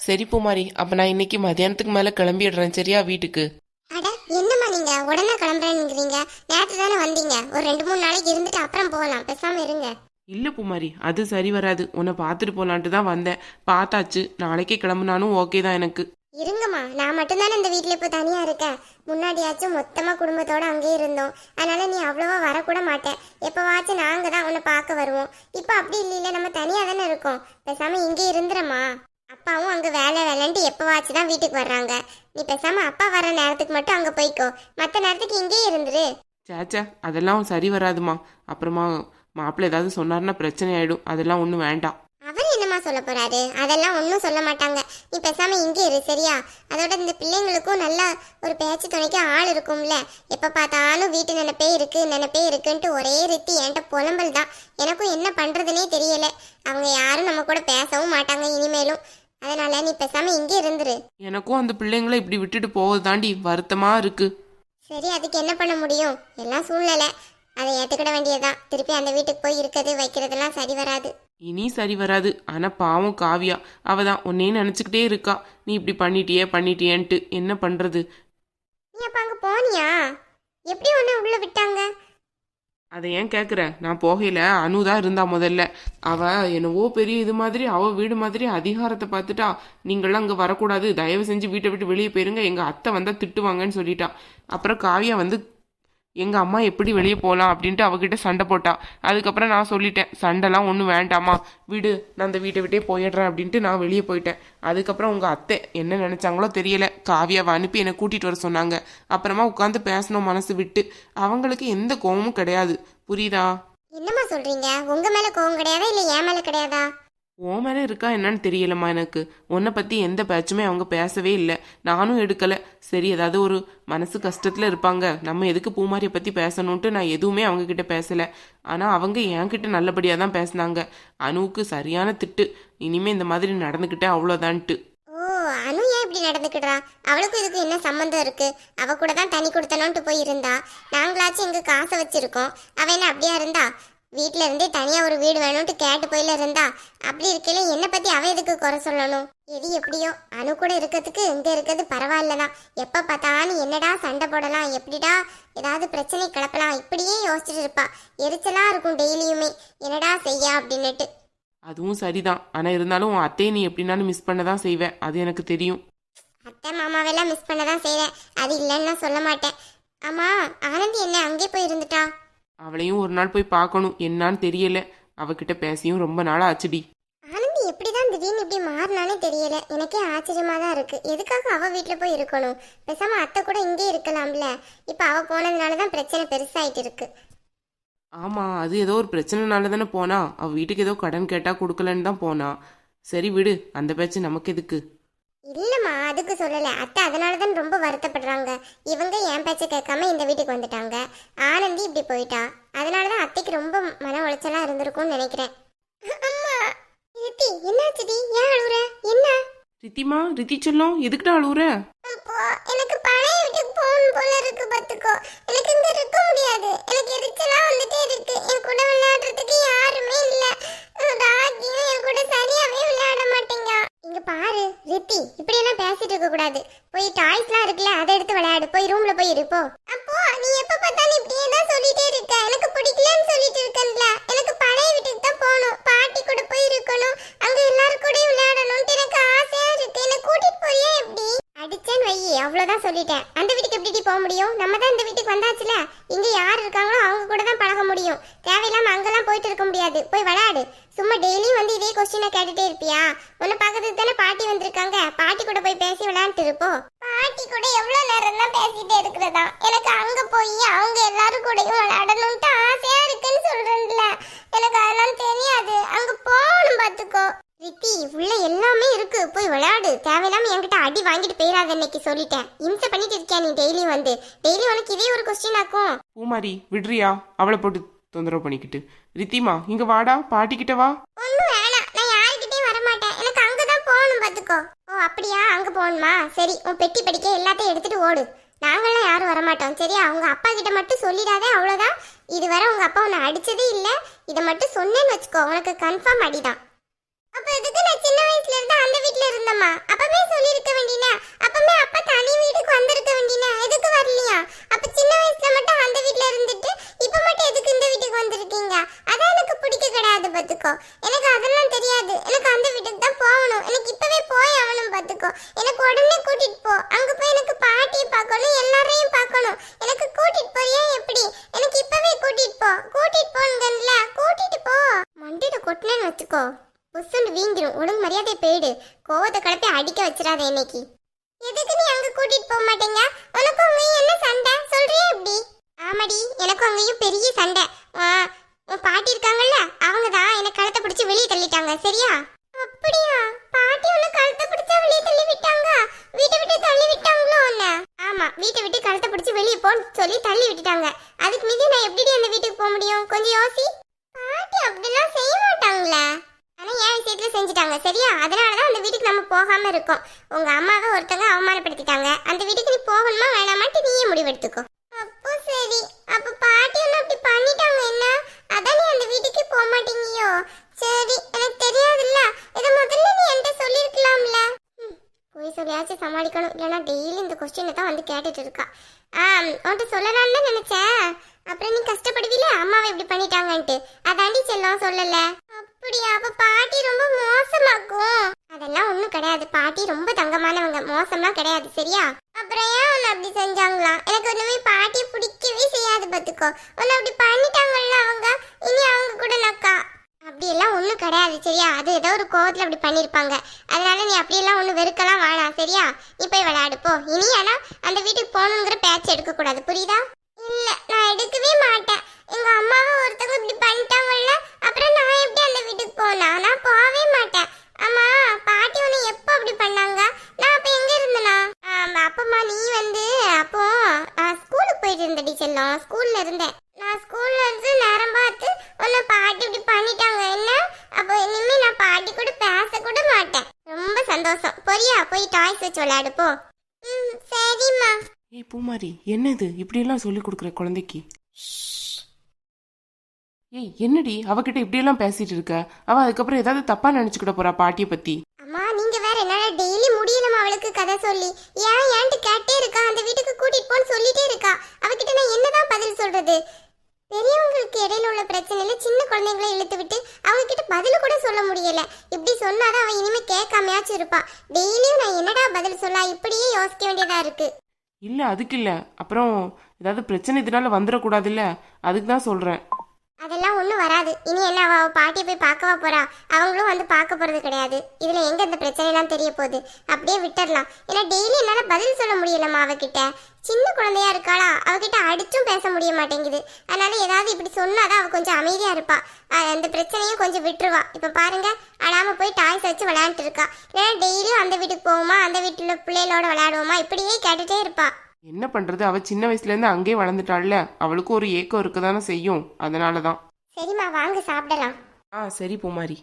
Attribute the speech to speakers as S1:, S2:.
S1: சரி பூமாரி அப்ப நான் இன்னைக்கு மதியானத்துக்கு மேல கிளம்பிடுறேன் சரியா வீட்டுக்கு?
S2: அட என்னம்மா நீங்க? உடனே கிளம்புறேங்கிறீங்க நேற்று தானே வந்தீங்க. ஒரு ரெண்டு மூணு நாளைக்கு இருந்துட்டு அப்புறம் போகலாம் பேசாம இருங்க.
S1: இல்ல பூமாரி அது சரி வராது. உன்னை பார்த்துட்டு போலான்ட்டு தான் வந்தேன். பார்த்தாச்சு. நாளைக்கே கிளம்புனாலும் ஓகே தான் எனக்கு.
S2: இருங்கம்மா. நான் மட்டும்தானே இந்த வீட்ல இப்போ தனியா இருக்கேன். முன்னாடியாச்சும் மொத்தமா குடும்பத்தோட அங்கேயே இருந்தோம். அதனால நீ அவ்வளவா வரக்கூட மாட்டேன். எப்பவாச்சும் நாங்க தான் உன்னை பார்க்க வருவோம். இப்போ அப்படி இல்லைல்ல நம்ம தனியா தானே இருக்கோம். பேசாம இங்கே இருந்துறம்மா. அப்பாவும் அங்க வேலை வேலைன்ட்டு எப்பவாச்சும் தான் வீட்டுக்கு வர்றாங்க. நீ பேசாம அப்பா வர நேரத்துக்கு மட்டும் அங்க போய்க்கோ. மற்ற நேரத்துக்கு இங்கேயே இருந்துரு.
S1: சேச்சா அதெல்லாம் சரி வராதுமா. அப்புறமா மாப்பிள்ளை ஏதாவது சொன்னாருன்னா பிரச்சனை ஆயிடும். அதெல்லாம் ஒன்றும் வேண்டாம்.
S2: அவர் என்னம்மா சொல்ல போறாரு? அதெல்லாம் ஒன்றும் சொல்ல மாட்டாங்க. நீ பேசாம இங்கே இரு சரியா? அதோட இந்த பிள்ளைங்களுக்கும் நல்லா ஒரு பேச்சு துணைக்கு ஆள் இருக்கும்ல. எப்ப பார்த்தாலும் வீட்டு நினைப்பே இருக்கு நினைப்பே இருக்குன்ட்டு ஒரே ரித்தி என்கிட்ட புலம்பல் தான். எனக்கும் என்ன பண்றதுனே தெரியல. அவங்க யாரும் நம்ம கூட பேசவும் மாட்டாங்க இனிமேலும். அதனால நீ பேசாம இங்கே இருந்துரு.
S1: எனக்கும் அந்த பிள்ளைங்களை இப்படி விட்டுட்டு போவது தாண்டி வருத்தமா இருக்கு.
S2: சரி அதுக்கு என்ன பண்ண முடியும்? எல்லாம் சூழ்நிலை. அதை ஏத்துக்கிட வேண்டியதுதான். திருப்பி அந்த வீட்டுக்கு போய் இருக்கிறது வைக்கிறதெல்லாம் சரி வராது.
S1: இனி சரி வராது. ஆனா பாவம் காவியா. அவ தான் உன்னையே நினச்சிக்கிட்டே இருக்கா. நீ இப்படி பண்ணிட்டியே பண்ணிட்டியேன்ட்டு. என்ன பண்றது?
S2: நீ அப்ப அங்க போனியா? எப்படி உன்னை உள்ள விட்டாங்க?
S1: அதை ஏன் கேட்குற நான் போகையில அனு தான் இருந்தா முதல்ல. அவ என்னவோ பெரிய இது மாதிரி அவ வீடு மாதிரி அதிகாரத்தை பார்த்துட்டா நீங்களாம் அங்கே வரக்கூடாது. தயவு செஞ்சு வீட்டை விட்டு வெளியே போயிருங்க. எங்க அத்தை வந்தா திட்டுவாங்கன்னு சொல்லிட்டா. அப்புறம் காவியா வந்து எங்கள் அம்மா எப்படி வெளியே போகலாம் அப்படின்ட்டு அவகிட்ட சண்டை போட்டா. அதுக்கப்புறம் நான் சொல்லிட்டேன் சண்டைலாம் ஒன்றும் வேண்டாமா விடு நான் அந்த வீட்டை விட்டே போயிடுறேன் அப்படின்ட்டு நான் வெளியே போயிட்டேன். அதுக்கப்புறம் உங்கள் அத்தை என்ன நினச்சாங்களோ தெரியல. காவியாவை அனுப்பி என்னை கூட்டிகிட்டு வர சொன்னாங்க. அப்புறமா உட்காந்து பேசணும் மனசு விட்டு. அவங்களுக்கு எந்த கோவமும் கிடையாது. புரியுதா?
S2: என்னம்மா சொல்கிறீங்க உங்கள் மேலே கோவம் கிடையாதா இல்லை என் மேலே கிடையாதா?
S1: உன் மேலே இருக்கா என்னன்னு தெரியலம்மா எனக்கு. உன்னை பற்றி எந்த பேச்சுமே அவங்க பேசவே இல்லை. நானும் எடுக்கலை. சரி ஏதாவது ஒரு மனசு கஷ்டத்தில் இருப்பாங்க. நம்ம எதுக்கு பூமாரியை பற்றி பேசணுன்ட்டு நான் எதுவுமே அவங்கக்கிட்ட பேசலை. ஆனால் அவங்க என்கிட்ட நல்லபடியாக தான் பேசினாங்க. அனுவுக்கு சரியான திட்டு. இனிமே இந்த மாதிரி நடந்துக்கிட்டே அவ்வளோதான்ட்டு
S2: ஓ அனு ஏன் இப்படி நடந்துக்கிடுறா? அவளுக்கும் இதுக்கு என்ன சம்மந்தம் இருக்கு? அவ கூட தான் தனி கொடுத்தனோன்ட்டு போய் இருந்தா நாங்களாச்சும் எங்க காசை வச்சிருக்கோம். அவ என்ன அப்படியா இருந்தா? வீட்ல இருந்தே தனியா ஒரு வீடு வேணும்ட்டு கேட்டு போயில இருந்தா அப்படி இருக்கையில என்ன பத்தி அவ எதுக்கு குறை சொல்லணும்? எது எப்படியோ அணு கூட இருக்கிறதுக்கு இங்க இருக்கிறது பரவாயில்லதான். எப்ப பார்த்தாலும் என்னடா சண்டை போடலாம் எப்படிடா ஏதாவது பிரச்சனை கிளப்பலாம் இப்படியே யோசிச்சுட்டு இருப்பா. எரிச்சலா இருக்கும் டெய்லியுமே. என்னடா செய்ய அப்படின்னுட்டு.
S1: அதுவும் சரிதான். ஆனால் இருந்தாலும் அத்தையை நீ எப்படினாலும் மிஸ் பண்ண தான் செய்வேன். அது எனக்கு தெரியும்.
S2: அத்தை மாமாவெல்லாம் மிஸ் பண்ண தான் செய்வேன். அது இல்லைன்னு சொல்ல மாட்டேன். ஆமா ஆனந்தி என்ன அங்கே போய் இருந்துட்டா?
S1: அவளையும் ஒரு நாள் போய் பார்க்கணும். என்னான்னு தெரியல. அவகிட்ட பேசியும் ரொம்ப நாள் ஆச்சுடி.
S2: ஆனந்தி எப்படிதான் திடீர்னு இப்படி மாறினானே தெரியல. எனக்கே ஆச்சரியமா தான் இருக்கு. எதுக்காக அவ வீட்ல போய் இருக்கணும்? பேசாம அத்தை கூட இங்கே இருக்கலாம்ல. இப்ப அவ போனதுனால தான் பிரச்சனை பெருசாயிட்டு இருக்கு.
S1: ஆமா அது ஏதோ ஒரு பிரச்சனைனால தானே போனா. அவ வீட்டுக்கு ஏதோ கடன் கேட்டா கொடுக்கலன்னு தான் போனா. சரி விடு அந்த பேச்சு நமக்கு எதுக்கு
S2: இல்லம்மா அதுக்கு சொல்லல. அத்தை அதனால தான் ரொம்ப வருத்தப்படுறாங்க. இவங்க என் பேச்ச கேட்காம இந்த வீட்டுக்கு வந்துட்டாங்க. ஆனந்தி இப்படி போயிட்டா. அதனால தான் அத்தைக்கு ரொம்ப மன உளைச்சலா இருந்திருக்கும்னு நினைக்கிறேன். அம்மா ரித்தி என்னாச்சுடி ஏன் அழுகுற என்ன?
S1: ரித்திமா ரித்தி செல்லம் எதுக்குடா
S2: அப்போ எனக்கு பழைய வீட்டுக்கு போகணும் போல இருக்கு பாத்துக்கோ எனக்கு இங்க இருக்க முடியாது. எனக்கு எரிச்சலா வந்துட்டே இருக்கு. என் கூட விளையாடுறதுக்கு யாருமே இல்ல. ராகியும் பாரு இப்படி எல்லாம் பேசிட்டு இருக்க கூடாது. போய் டாய்ஸ்லாம் இருக்குல்ல அதை எடுத்து விளையாடு. போய் ரூம்ல போய் இருப்போ அப்போ நீ எப்ப பார்த்தாலும் இப்படியே தான் சொல்லிட்டே இருக்க. எனக்கு பிடிக்கலன்னு சொல்லிட்டு இருக்கல எனக்கு பழைய வீட்டுக்கு தான் போகணும். பாட்டி கூட போய் இருக்கணும். அங்க எல்லாரும் கூட விளையாடணும்னு எனக்கு ஆசையா இருக்கு. என்ன கூட்டிட்டு போறியா எப்படி? அடிச்சேன்னு வை அவ்வளவுதான் சொல்லிட்டேன். அந்த வீட்டுக்கு எப்படி போக முடியும்? நம்ம தான் இந்த வீட்டுக்கு வந்தாச்சுல. இங்க யார் இருக்காங்களோ அவங்க கூட தான் பழக முடியும். தேவையில்லாம அங்கெல்லாம் போயிட்டு இருக்க முடியாது. போய் விளையாடு. சும்மா டெய்லியும் வந்து இதே கொஸ்டினை கேட்டுட்டே இருப்பியா? உன்னை பார்க்கறதுக்கு தானே பாட்டி வந்திருக்காங்க. பாட்டி கூட போய் பேசி விளையாண்டுட்டு இருப்போ. பாட்டி கூட எவ்வளவு நேரம் தான் பேசிட்டே இருக்கிறதா? எனக்கு அங்க போய் அவங்க எல்லாரும் கூடயும் விளையாடணும்ட்டு ஆசையா இருக்குன்னு சொல்றேன்ல. எனக்கு அதெல்லாம் தெரியாது. அங்க போகணும் பாத்துக்கோ ரித்தி உள்ள எல்லாமே இருக்கு. போய் விளையாடு. தேவையில்லாம என்கிட்ட அடி வாங்கிட்டு போயிடாத இன்னைக்கு சொல்லிட்டேன். இம்சை பண்ணிட்டு இருக்கியா நீ டெய்லி வந்து? டெய்லி உனக்கு இதே ஒரு கொஸ்டின் ஆக்கும்.
S1: பூமாரி விடுறியா? அவளை போட்டு தொந்தரவு பண்ணிக்கிட்டு. ரித்திமா இங்க வாடா பாட்டிக்கிட்ட வா.
S2: ஒண்ணும் வேணாம். நான் யாருக்கிட்டையும் வர மாட்டேன் எனக்கு அங்கதான் போகணும் பாத்துக்கோ ஓ அப்படியா? அங்க போகணுமா? சரி உன் பெட்டி படிக்க எல்லாத்தையும் எடுத்துட்டு ஓடு. நாங்களாம் யாரும் வரமாட்டோம் சரியா? அவங்க அப்பா கிட்ட மட்டும் சொல்லிடாதே அவ்வளோதான் இதுவரை உங்க அப்பா உன்னை அடிச்சதே இல்லை. இதை மட்டும் சொன்னேன்னு வச்சுக்கோ. உனக்கு கன்ஃபார்ம் அடிதான். அப்போ இதுக்கு நான் சின்ன வயசுல இருந்து அந்த வீட்டில் இருந்தம்மா? சொல்லியிருக்க வேண்டியதுன்னு எனக்கு உடனே கூட்டிட்டு போ அங்க போய் எனக்கு பாட்டியை பார்க்கணும் எல்லாரையும் பார்க்கணும் எனக்கு கூட்டிட்டு போறியா எப்படி எனக்கு இப்பவே கூட்டிட்டு போ கூட்டிட்டு போங்கல்ல கூட்டிட்டு போ மண்டியில கொட்டினேன்னு வச்சுக்கோ புசுன்னு வீங்கிரும் ஒழுங்கு மரியாதை போயிடு கோவத்தை கிளப்பி அடிக்க வச்சிடாத இன்னைக்கு. எதுக்கு நீ அங்க கூட்டிட்டு போக மாட்டேங்க? உனக்கு அங்கேயும் என்ன சண்டை? சொல்றியா எப்படி? ஆமாடி எனக்கு அங்கேயும் பெரிய சண்டை. உன் பாட்டி இருக்காங்கல்ல அவங்க தான் என்ன கழுத்தை பிடிச்சி வெளியே தள்ளிட்டாங்க சரியா? அப்படியா? பாட்டி உன்னை கழுத்தை பிடிச்சா வெளியே தள்ளி விட்டாங்க? வீட்டை விட்டு தள்ளி விட்டாங்களோ உன்னை? ஆமா வீட்டை விட்டு கழுத்தை பிடிச்சி வெளியே போன்னு சொல்லி தள்ளி விட்டுட்டாங்க. அதுக்கு மீதி நான் எப்படி அந்த வீட்டுக்கு போக முடியும்? கொஞ்சம் யோசி. பாட்டி அப்படிலாம் செய்ய மாட்டாங்களே. ஆனால் என் விஷயத்துல செஞ்சுட்டாங்க சரியா? அதனால தான் அந்த வீட்டுக்கு நம்ம போகாமல் இருக்கோம். உங்கள் அம்மாவை ஒருத்தவங்க அவமானப்படுத்திட்டாங்க. அந்த வீட்டுக்கு நீ போகணுமா வேணாமான்ட்டு நீயே முடிவெடுத்துக்கோ. அப்போ சரி. அப்போ பாட்டி ஒன்று அப்படி பண்ணிட்டாங்க என்ன? அதான் நீ அந்த வீட்டுக்கு போக மாட்டீங்கயோ சரி எனக்கு தெரியாதுல்ல. இதை முதல்ல நீ என்கிட்ட சொல்லியிருக்கலாம்ல ம், போய் சொல்லியாச்சும் சமாளிக்கணும். இல்லைன்னா டெய்லி இந்த கொஸ்டினை தான் வந்து கேட்டுட்டு இருக்கா. ஆ உன்கிட்ட சொல்லலாம்னு நினச்சேன். அப்புறம் நீ கஷ்டப்படுவீல? அம்மாவை இப்படி பண்ணிட்டாங்கன்ட்டு. அதாண்டி செல்லம் சொல்லல. அப்படியா? அப்ப பாட்டி ரொம்ப மோசமாக்கும். அதெல்லாம் ஒண்ணும் கிடையாது. பாட்டி ரொம்ப தங்கமானவங்க. மோசம்லாம் கிடையாது சரியா? அப்புறம் ஏன் உன்னை அப்படி செஞ்சாங்களாம்? எனக்கு ஒண்ணுமே பாட்டி பிடிக்கவே செய்யாது பாத்துக்கோ. உன்னை அப்படி பண்ணிட்டாங்கல்ல அவங்க? இனி அவங்க கூட நக்கா? அப்படியெல்லாம் ஒன்றும் கிடையாது சரியா? அது ஏதோ ஒரு கோவத்தில் அப்படி பண்ணியிருப்பாங்க அதனால நீ அப்படியெல்லாம் ஒன்றும் வெறுக்கலாம் வேணாம் சரியா? நீ போய் விளையாடு போ. இனி ஆனால் அந்த வீட்டுக்கு போகணுங்கிற பேச்சு எடுக்கக்கூடாது. புரியுதா? இல்லை. நான் எடுக்கவே மாட்டேன். எங்க அம்மாவை ஒருத்தவங்க இப்படி பண்ணிட்டாங்கல்ல அப்புறம் நான் எப்படி அந்த வீட்டுக்கு போனா நான் போகவே மாட்டேன். ஆமா பாட்டி உன்னை எப்போ அப்படி பண்ணாங்க? நான் அப்போ எங்க இருந்தேனா? ஆமா, அப்பம்மா நீ வந்து அப்போ நான் ஸ்கூலுக்கு போயிட்டு இருந்த டீச்சர் நான் ஸ்கூல்ல இருந்தேன். நான் ஸ்கூல்ல இருந்து நேரம் பார்த்து உன்னை பாட்டி இப்படி பண்ணிட்டாங்க என்ன? அப்போ இனிமே நான் பாட்டி கூட பேச கூட மாட்டேன். ரொம்ப சந்தோஷம். பொரியா போய் டாய்ஸ் வச்சு விளையாடுப்போ சரிம்மா
S1: ஏய் பூமாரி என்னது? இப்படியெல்லாம் சொல்லி கொடுக்குற குழந்தைக்கு. ஏய் என்னடி? அவகிட்ட இப்படியெல்லாம் பேசிட்டு இருக்க? அவ அதுக்கப்புறம் ஏதாவது தப்பா நினைச்சுக்கிட போறா பாட்டிய பத்தி?
S2: அம்மா நீங்க வேற என்னால டெய்லி முடியலமா அவளுக்கு கதை சொல்லி. ஏன் ஏன்ட்டு கேட்டே இருக்கா? அந்த வீட்டுக்கு கூட்டிட்டு போன்னு சொல்லிட்டே இருக்கா. அவகிட்ட நான் என்னதான் பதில் சொல்றது? பெரியவங்களுக்கு இடையில உள்ள பிரச்சனையில சின்ன குழந்தைங்களை இழுத்து விட்டு அவகிட்ட பதில் கூட சொல்ல முடியல. இப்படி சொன்னாதான் அவ இனிமே கேட்காமையாச்சும் இருப்பா. டெய்லியும் நான் என்னடா பதில் சொல்ல? இப்படியே யோசிக்க வேண்டியதா இருக்கு.
S1: இல்லை அதுக்கு இல்லை. அப்புறம் ஏதாவது பிரச்சனை இதனால வந்துடக்கூடாதுல்ல அதுக்கு தான் சொல்கிறேன்
S2: அதெல்லாம் ஒன்றும் வராது. இனி என்ன அவள் பாட்டியை போய் பார்க்கவா போறா? அவங்களும் வந்து பார்க்க போறது கிடையாது. இதுல எங்க இந்த பிரச்சனைலாம் தெரிய போகுது? அப்படியே விட்டுடலாம் ஏன்னா டெய்லி என்னால பதில் சொல்ல முடியலம்மா அவகிட்ட. சின்ன குழந்தையா இருக்காளா? அவகிட்ட அடிச்சும் பேச முடிய மாட்டேங்குது. அதனால ஏதாவது இப்படி சொன்னாதான் அவ கொஞ்சம் அமைதியா இருப்பா. அந்த பிரச்சனையும் கொஞ்சம் விட்டுருவா. இப்ப பாருங்க அழாம போய் டாய்ஸ் வச்சு விளையாண்டுட்டு இருக்கா. ஏன்னா டெய்லியும் அந்த வீட்டுக்கு போவோமா? அந்த வீட்டுல பிள்ளைகளோட விளையாடுவோமா? இப்படியே கேட்டுட்டே இருப்பா.
S1: என்ன பண்றது? அவ சின்ன வயசுல இருந்து அங்கேயே வளர்ந்துட்டாள்ல. அவளுக்கும் ஒரு ஏக்கம் இருக்க தானே செய்யும். அதனால தான்
S2: சரிம்மா வாங்க சாப்பிடலாம்.
S1: ஆ சரி பூமாரி.